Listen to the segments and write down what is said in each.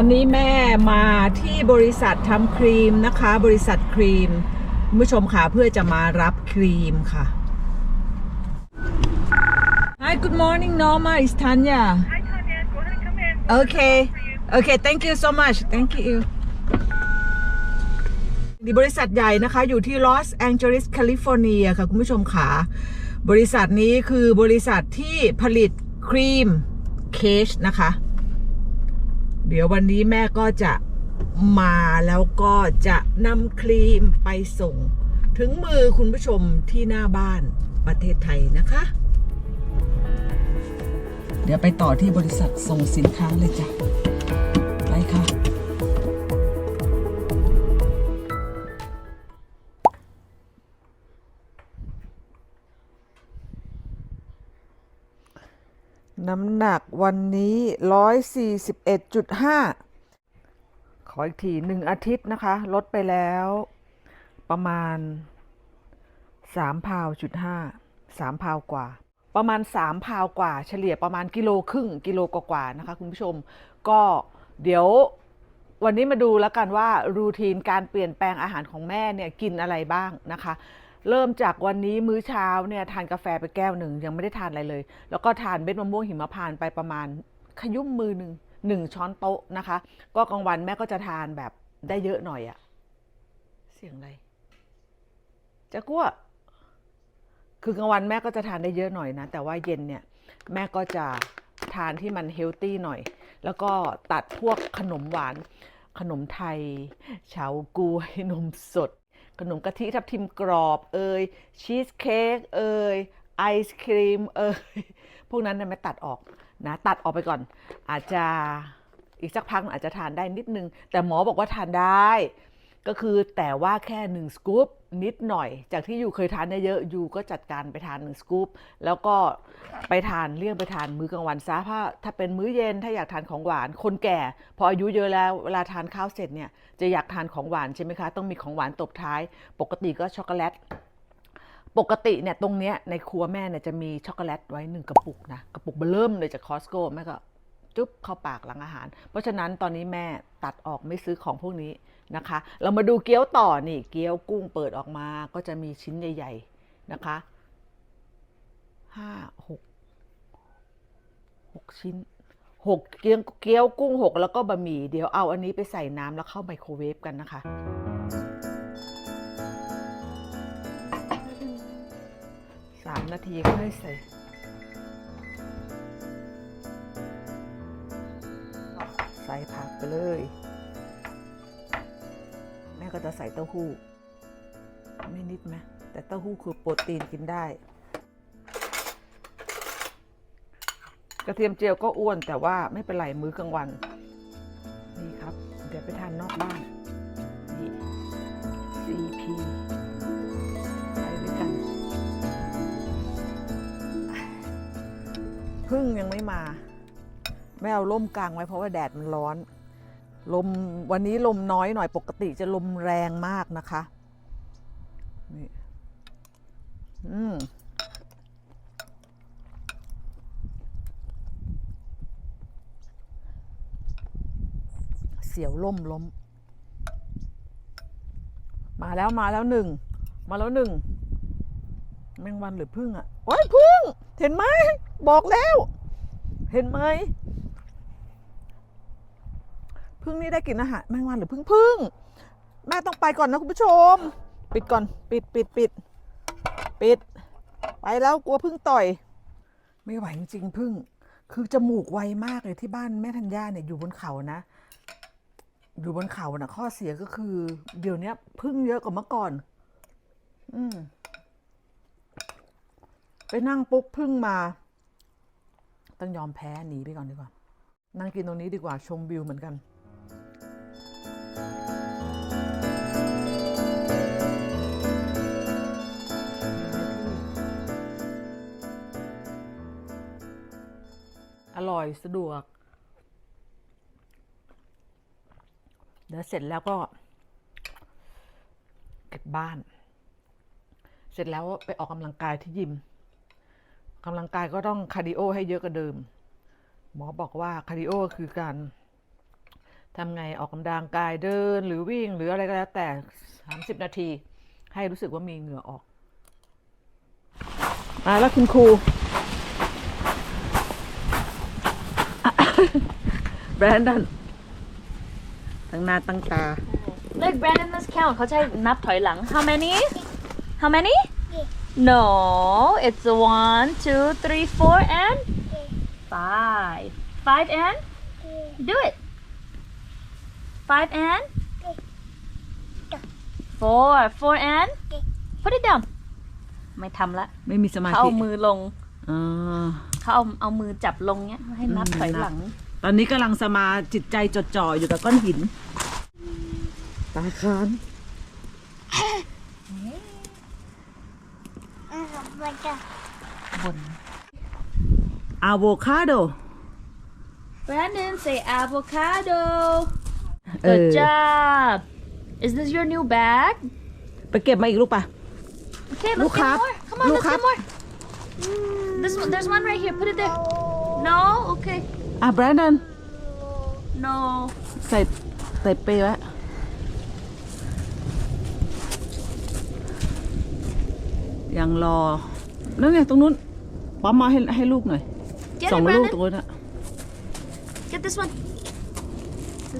ตอนนี้แม่มาที่บริษัททำครีมนะคะ บริษัทครีมคุณผู้ชมค่ะเพื่อจะมารับครีมค่ะ Hi good morning Norma it's Tanya Hi, Tanya. Go ahead and come in. Okay For you. Okay thank you so much thank you ดีบริษัทใหญ่นะคะ อยู่ที่ลอสแองเจลิสแคลิฟอร์เนียค่ะ คุณผู้ชมค่ะบริษัทนี้คือบริษัทที่ผลิตครีมเคชนะคะ เดี๋ยววันนี้แม่ก็จะมาแล้วก็จะนำครีมไปส่ง ถึงมือคุณผู้ชมที่หน้าบ้านประเทศไทยนะคะ เดี๋ยวไปต่อที่บริษัทส่งสินค้าเลยจ้ะ น้ำหนักวันนี้ 141.5 ขออีกทีหนึ่งอาทิตย์นะคะ ลดไปแล้ว ประมาณ3พาวจุดห้าสามพาวกว่า ประมาณ3พาวกว่า เฉลี่ยประมาณกิโลครึ่งกิโลกว่าๆนะคะ คุณผู้ชม ก็เดี๋ยววันนี้มาดูแล้วกันว่ารูทีนการเปลี่ยนแปลงอาหารของแม่เนี่ยกินอะไรบ้างนะคะ เริ่มจากวันนี้มื้อเช้าเนี่ยทานกาแฟไปแก้วหนึ่งยังไม่ได้ทานอะไรเลย แล้วก็ทานเม็ดมะม่วงหิมพานต์ไปประมาณขยุ่มมือหนึ่งหนึ่งช้อนโต๊ะนะคะ ก็กลางวันแม่ก็จะทานแบบได้เยอะหน่อยอะเสียงอะไรจะกลัวคือกลางวันแม่ก็จะทานได้เยอะหน่อยนะ แต่ว่าเย็นเนี่ยแม่ก็จะทานที่มันเฮลตี้หน่อย แล้วก็ตัดพวกขนมหวาน ขนมไทยเฉาก๊วยนมสด ขนมกะทิทับทิมกรอบเอ่ยชีสเค้กเอ่ยไอศครีมเอ่ยพวกนั้นเนี่ยไม่ตัดออกนะตัดออกไปก่อน อาจจะอีกสักพักอาจจะทานได้นิดนึง แต่หมอบอกว่าทานได้ ก็คือแต่ว่าแค่หนึ่งสกู๊ป นิดหน่อย จากที่อยู่เคยทานได้เยอะอยู่ก็จัดการไปทานหนึ่งสกู๊ปแล้วก็ไปทานเลี่ยงไปทานมื้อกลางวันซะถ้าถ้าเป็นมื้อเย็นถ้าอยากทานของหวาน คนแก่ พออายุเยอะแล้วเวลาทานข้าวเสร็จเนี่ยจะอยากทานของหวานใช่ไหมคะ ต้องมีของหวานตบท้าย ปกติก็ช็อกโกแลตปกติเนี่ยตรงเนี้ยในครัวแม่เนี่ยจะมีช็อกโกแลตไว้หนึ่งกระปุกนะกระปุกเบอร์เริ่มเลยจากคอสโก้แม่ก็จุ๊บเข้าปากหลังอาหาร เพราะฉะนั้นตอนนี้แม่ตัดออกไม่ซื้อของพวกนี้ นะคะ เรามาดูเกี๊ยวต่อนี่เกี๊ยวกุ้งเปิดออกมาก็จะมีชิ้นใหญ่ ๆนะคะห้าหกหกชิ้นหกเกี๊ยวเกี๊ยวกุ้งหกแล้วก็บะหมี่เดี๋ยวเอาอันนี้ไปใส่น้ำแล้วเข้าไมโครเวฟกันนะคะสามนาทีก็ให้ใส่ใส่ผักไปเลย ก็จะใส่เต้าหู้ ไม่นิดไหมแต่เต้าหู้คือโปรตีนกินได้ กระเทียมเจียวก็อ้วนแต่ว่าไม่เป็นไรมื้อกลางวัน นี่ครับ เดี๋ยวไปทานนอกบ้านนี่ CP ไปด้วยกันพึ่งยังไม่มา ไม่เอาร่มกลางไว้เพราะว่าแดดมันร้อน ลมวันนี้ลมน้อยหน่อยปกติจะลมแรงมากนะคะนี่อืมเสียวล่มล้ม มาแล้วมาแล้วหนึ่ง มาแล้วหนึ่งแมงวันหรือพึ่งอะ่ะ โอ้ยพึ่ง เห็นไหม บอกแล้ว เห็นไหม พึ่งนี่ได้กินอาหารแมงวันหรือพึ่งพึ่งแม่ต้องไปก่อนนะคุณผู้ชม ปิดก่อน ปิดปิดปิดปิด ไปแล้วกลัวพึ่งต่อย ไม่ไหวจริงพึ่ง คือจมูกไวมากเลยที่บ้านแม่ธัญญาเนี่ยอยู่บนเขานะ อยู่บนเขานะข้อเสียก็คือ เดี๋ยวนี้พึ่งเยอะกว่าเมื่อก่อน อืมไปนั่งปุ๊บพึ่งมา ต้องยอมแพ้หนีไปก่อนดีกว่า นั่งกินตรงนี้ดีกว่าชมวิวเหมือนกัน ร่อยสะดวก เดี๋ยวเสร็จแล้วก็เก็บบ้าน เสร็จแล้วไปออกกำลังกายที่ยิมกำลังกายก็ต้องคาร์ดิโอให้เยอะกว่าเดิม หมอบอกว่าคาร์ดิโอคือการทำไงออกกำลังกายเดินหรือวิ่งหรืออะไรก็แล้วแต่ 30 นาที ให้รู้สึกว่ามีเหงื่อออก มาแล้วคุณครู แบรนดอนตั้งหน้าตั้งตา Look Brandon let's count เขาใช้นับถอยหลัง How many How many No it's one two three four and five five and do it five and four four and put it down ไม่ทำละ ไม่มีสมาเขาธิเอามือลงอ่า เขาเอาเอามือจับลงเนี้ยให้นับอืมถอยหลัง ตอนนี้กำลังสมาจิตใจจดจ่ออยู่กับก้อนหิน ตาค้านบนอะโวคาโด Brandon say avocado เอ Good อ job Is this your new bag ไปเก็บมาอีกลูกปะ Okay, Look let's get up. more. Come on, Look let's get up. more. This one, there's one right here. Put it there. No, okay. อ่ะแบรนดอน No. ใส่ใส่เปรย์ไว้ยังรอ นั่นไงตรงนู้นปั๊มมาให้ให้ลูกหน่อย Get สอง it, ลูกตรง Brandon. นู้นอะ Get this one.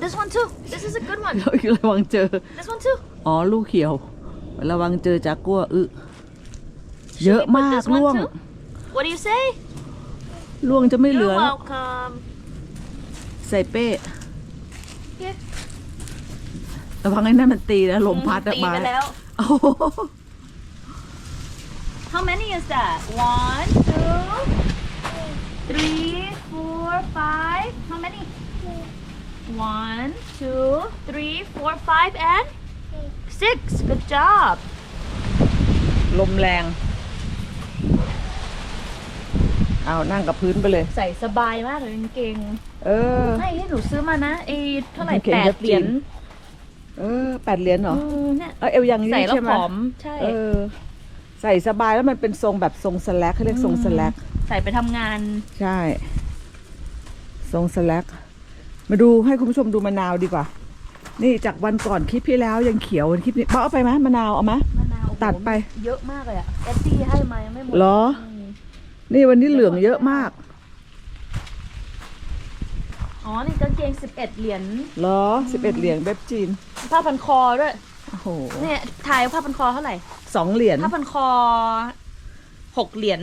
This one too. This is a good one. ระวังเจอ This one too. อ๋อ ลูกเขียว ระวังเจอจากกัวอึเยอะ Should we put มาก this one ล่วง too? What do you say? ล่วงจะไม่เหลื You're อแล้ว welcome. ใส่เป้ Here. ระวังไอ้นั่นมันตีนะลมพัดออกตีมาไปแล้ว โอ้โห How many is that? One, two, three, four, five. How many? One, two, three, four, five, and six. Good job. ลมแรง เอานั่งกับพื้นไปเลย ใส่สบายมากเลยกางเกงเออ ไม่ที่หนูซื้อมานะไอ้เท่าไหร่กางเกงแปเย็ดบเหรียญจีนเออแปดเหรียญเหรออืมเนี่ยเออเอวยังยืใส่ดแล้วใช่ไหผมมอมใช่ เออ ใส่สบายแล้วมันเป็นทรงแบบทรงสแลกเขาเรียกทรงสแลก ใส่ไปทำงาน ใช่ ทรงสแลกมาดูให้คุณผู้ชมดูมะนาวดีกว่า นี่จากวันก่อนคลิปที่แล้วยังเขียวคลิปนี้ป้าเอาไปไหมมะนาวเอาไหม มะนาวโอ้โหตัดไป เยอะมากเลยอะเอดดี้ให้มายังไม่หมดเหรอม นี่วันนี้เหลืองเยอะมาก อ๋อ นี่กางเกงสิบเอ็ดเหรียญ เหรอสิบเอ็ดเหรียญเว็บจีน ผ้าพันคอด้วย โอ้โห เนี่ยถ่ายผ้าพันคอเท่าไหร่ สองเหรียญ ผ้าพันคอหกเหรียญ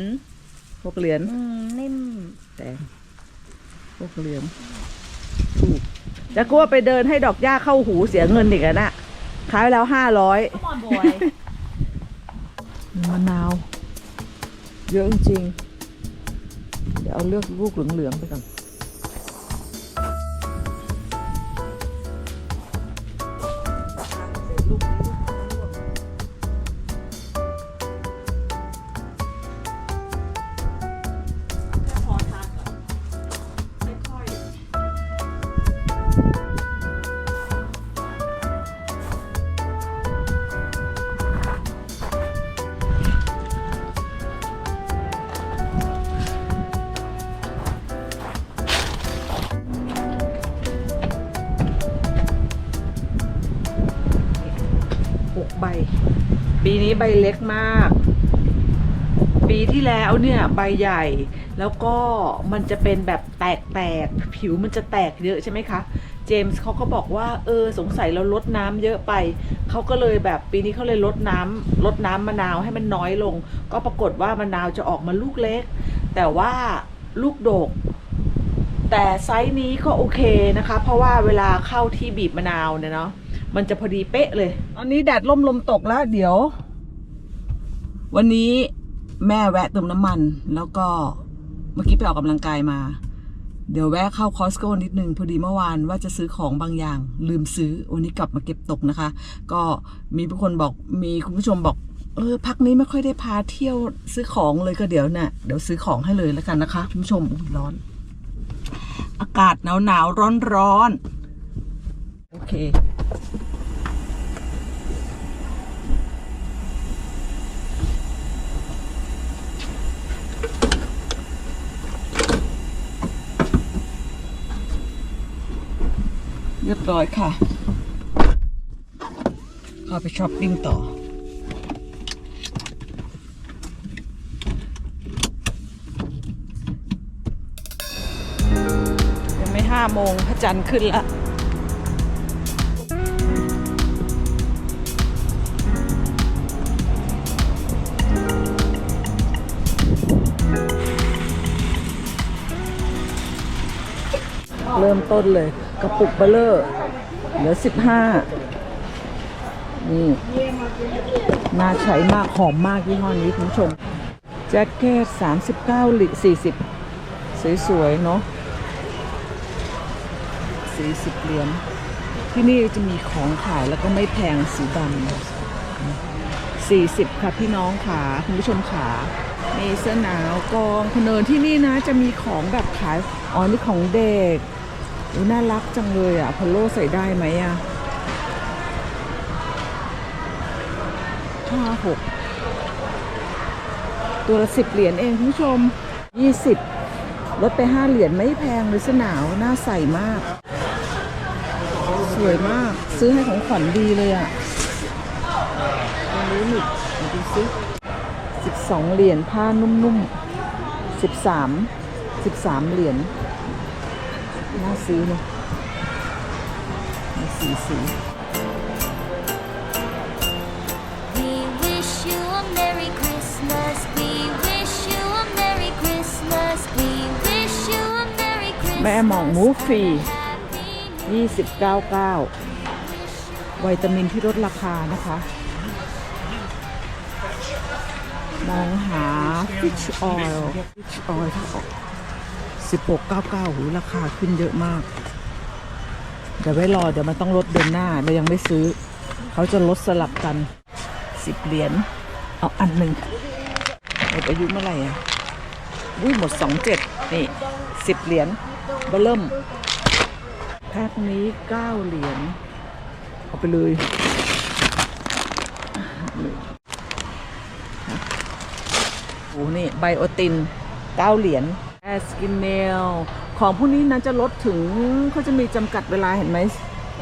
หกเหรียญ อืมนิ่มแดงหกเหรียญ ถูกจะกลัวไปเดินให้ดอกหญ้าเข้าหูเสียเงินอีกอะน่ะขายไปแล้วห้าร้อย Come on boy มะนาว เยอะจริงๆ เอาเลือกลูกเหลืองๆไปก่อน ปีนี้ใบเล็กมาก ปีที่แล้วเนี่ยใบใหญ่ แล้วก็มันจะเป็นแบบแตกๆผิวมันจะแตกเยอะใช่ไหมคะ เจมส์เขาก็บอกว่า เออสงสัยเราลดน้ำเยอะไป เขาก็เลยแบบปีนี้เขาเลยลดน้ำลดน้ำมะนาวให้มันน้อยลง ก็ปรากฏว่ามะนาวจะออกมาลูกเล็ก แต่ว่าลูกโดกแต่ไซส์นี้ก็โอเคนะคะ เพราะว่าเวลาเข้าที่บีบมะนาวเนี่ยเนาะ มันจะพอดีเป๊ะเลย ตอนนี้แดดล่มลมตกแล้ว เดี๋ยว วันนี้แม่แวะเติมน้ำมัน แล้วก็เมื่อกี้ไปออกกำลังกายมา เดี๋ยวแวะเข้าคอสโก้นิดนึงพอดีเมื่อวานว่าจะซื้อของบางอย่าง ลืมซื้อ วันนี้กลับมาเก็บตกนะคะ ก็มีผู้คนบอกมีคุณผู้ชมบอกเออพักนี้ไม่ค่อยได้พาเที่ยวซื้อของเลยก็เดี๋ยวน่ะเดี๋ยวซื้อของให้เลยแล้วกันนะคะ คุณผู้ชมร้อน อากาศหนาวหนาวร้อนร้อนๆโอ เค เรียบร้อยค่ะ เข้าไปช้อปปิ้งต่อยังไม่ห้าโมงพระจันทร์ขึ้นละ เริ่มต้นเลย กระปุกเบลเลอร์เหลือสิบห้านี่น่าใช้มาก หอมมากยี่ห้อนี้คุณผู้ชม แจ็คเก็ตสามสิบเก้าหลิสี่สิบสวยๆ เนาะสี่สิบเหรียญที่นี่จะมีของขายแล้วก็ไม่แพงสีดำสี่สิบค่ะพี่น้องขาคุณผู้ชมขามีเสื้อหนาวกองคนเนินที่นี่นะจะมีของแบบขายอ๋อนี่ของเด็ก น่ารักจังเลยอะพอลโลใส่ได้ไหมอะห้าหกตัวละสิบเหรียญเองคุณผู้ชมยี่สิบลดไปห้าเหรียญไม่แพงเลยเสื้อหนาวน่าใส่มาก สวยมากซื้อให้ของขวัญดีเลยอะตัวนี้หนึบดูซิสิบสองเหรียญผ้านุ่มๆสิบสามสิบสามเหรียญ ซื้อเนอะมีสีสี We wish you a Merry Christmas. We wish you a Merry Christmas. We wish you a Merry Christmas. แม่หมองหมูฟรี Happy New 29.9วิตามินที่ลดราคานะคะ มองหา fish oil fish oil ถ้าออก 16.99หูราคาขึ้นเยอะมาก เดี๋ยวไว้รอเดี๋ยวมันต้องลดเดือนหน้าเรายังไม่ซื้อ เขาจะลดสลับกัน 10 เหรียญเอาอันหนึ่งหมดอายุเมื่อไหร่อะอุ้ยหมด 27 นี่ 10 เหรียญเบอร์เริ่มแพ็คนี้ 9 เหรียญเอาไปเลยโอ้นี่ไบโอติน 9 เหรียญ แอสกินเนลของพวกนี้นั้นจะลดถึงเขาจะมีจำกัดเวลาเห็นไหม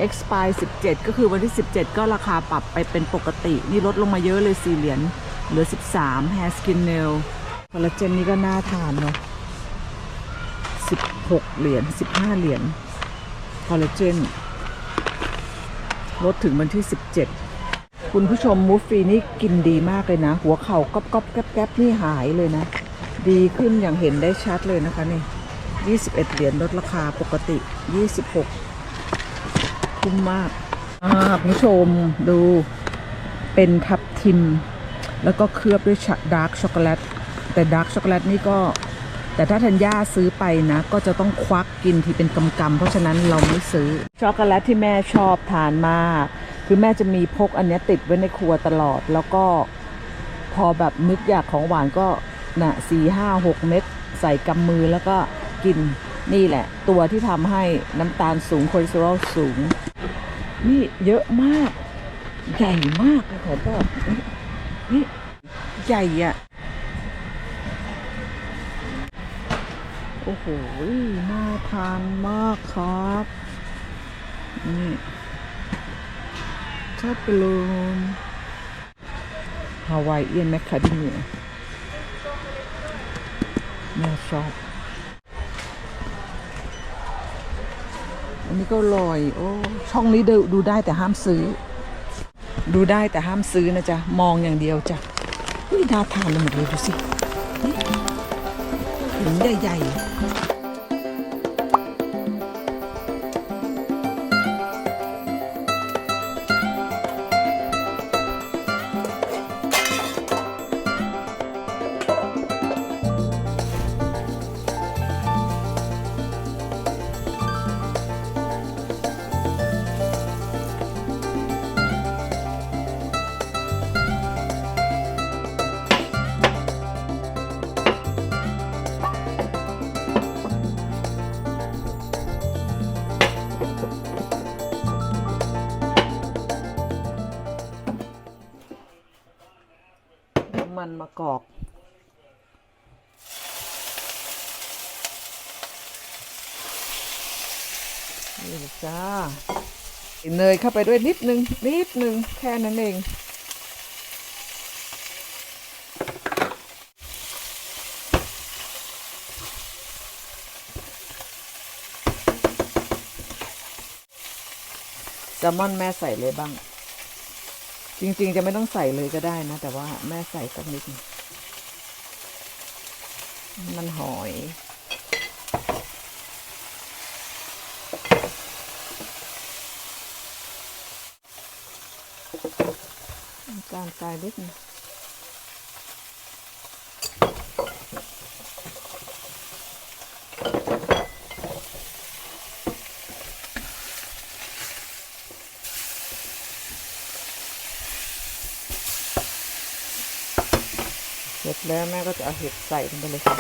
expire 17 ก็คือวันที่ 17 ก็ราคาปรับไปเป็นปกติ นี่ลดลงมาเยอะเลย4เหรียญเหลือ 13 hair skin nail คอลลาเจนนี้ก็น่าทานเนาะ16 เหรียญ15 เหรียญคอลลาเจนลดถึงวันที่ 17 คุณผู้ชมมูฟฟีนี่กินดีมากเลยนะ หัวเข่าก๊อบก๊อบแก๊บแก๊บนี่หายเลยนะ ดีขึ้นอย่างเห็นได้ชัดเลยนะคะนี่ 21 เหรียญลดราคาปกติ 26 คุ้มมากคุณผู้ชมดูเป็นทับทิม แล้วก็เคลือบด้วยดาร์กช็อกโกแลต แต่ดาร์กช็อกโกแลตนี่ก็ แต่ถ้าธัญญาซื้อไปนะ ก็จะต้องควักกินที่เป็นกำๆเพราะฉะนั้นเราไม่ซื้อ ช็อกโกแลตที่แม่ชอบทานมาก คือแม่จะมีพกอันนี้ติดไว้ในครัวตลอด แล้วก็พอแบบนึกอยากของหวานก็ นะสี่ห้าหกเม็ดใส่กำมือแล้วก็กินนี่แหละ ตัวที่ทำให้น้ำตาลสูงคอเลสเตอรอลสูง นี่เยอะมาก ใหญ่มากเลยขอบอกนี่ใหญ่อะโอ้โห น่าทานมากครับ นี่ชอบไปเลยฮาวายเอียนแมคคาเดเมีย แม่ชอบอันนี้ก็ลอยโอ้ช่องนี้ดูดูได้แต่ห้ามซื้อ ดูได้แต่ห้ามซื้อนะจ๊ะ มองอย่างเดียวจ้ะนี่น่าทานเลยหมดเลยดูสิหินใหญ่ๆ เนยเข้าไปด้วยนิดนึง นิดนึง แค่นั้นเอง แซลมอนแม่ใส่เลยบ้าง จริงๆ จะไม่ต้องใส่เลยก็ได้นะ แต่ว่าแม่ใส่สักนิด มันหอย น้ำตาลทรายนิดนึงเสร็จแล้วแม่ก็จะเอาเห็ดใส่ลงไปเลยค่ะ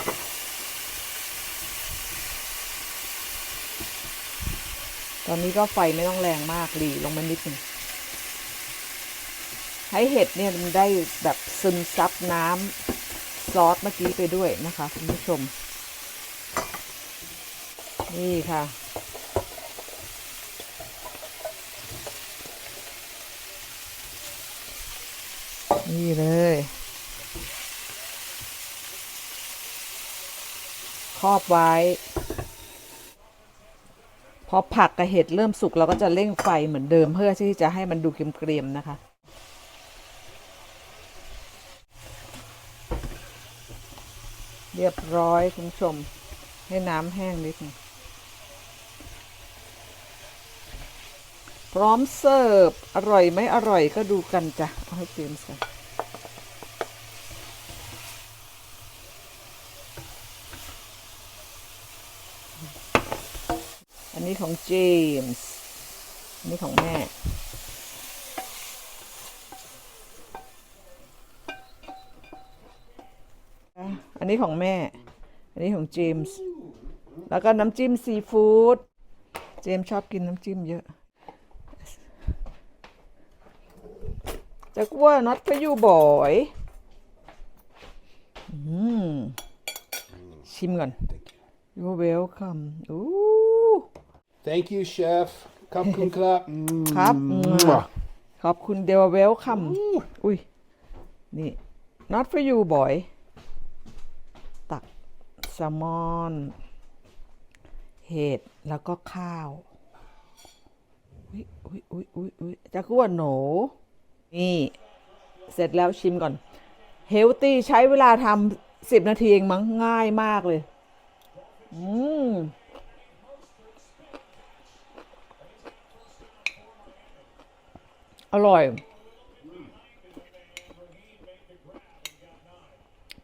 ตอนนี้ก็ไฟไม่ต้องแรงมากหลีลงมานิดหนึ่ง ให้เห็ดเนี่ยมันได้แบบซึมซับน้ำซอสเมื่อกี้ไปด้วยนะคะคุณผู้ชม นี่ค่ะ นี่เลยครอบไว้ พอผักกับเห็ดเริ่มสุกเราก็จะเร่งไฟเหมือนเดิมเพื่อที่จะให้มันดูเกรียมๆนะคะ เรียบร้อยคุณผู้ชม ให้น้ำแห้งนิดนึงพร้อมเสิร์ฟ อร่อยไหมอร่อยก็ดูกันจ้ะเอาให้เจมส์กันอันนี้ของเจมส์อันนี้ของแม่ อันนี้ของแม่ อันนี้ของเจมส์ แล้วก็น้ำจิ้มซีฟู้ด เจมส์ชอบกินน้ำจิ้มเยอะ จะกลัว not for you boy อืมชิมก่อน you're welcome อู้ Thank you, chef. Cup kun clap. ครับอืมขอบคุณเดวเวลคัมอุ้ย นี่ not for you boy ตัก แซลมอน เห็ด แล้วก็ข้าว อุ้ยอุ้ยอุ้ยอุ้ยอุ้ยจะกว่าหนู นี่ เสร็จแล้วชิมก่อน เฮลตี้ใช้เวลาทำสิบนาทีเองมั้งง่ายมากเลย อืมอร่อย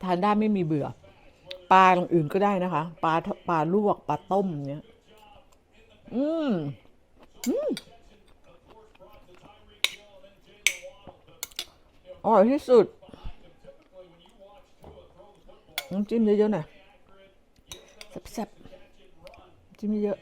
ทานได้ไม่มีเบื่อ ปลาอย่างอื่นก็ได้นะคะ ปลาปลาลวกปลาต้มเนี้ย อืมอืมอร่อยที่สุด น้ำจิ้มเยอะๆหน่อยแซ่บๆจิ้มเยอะ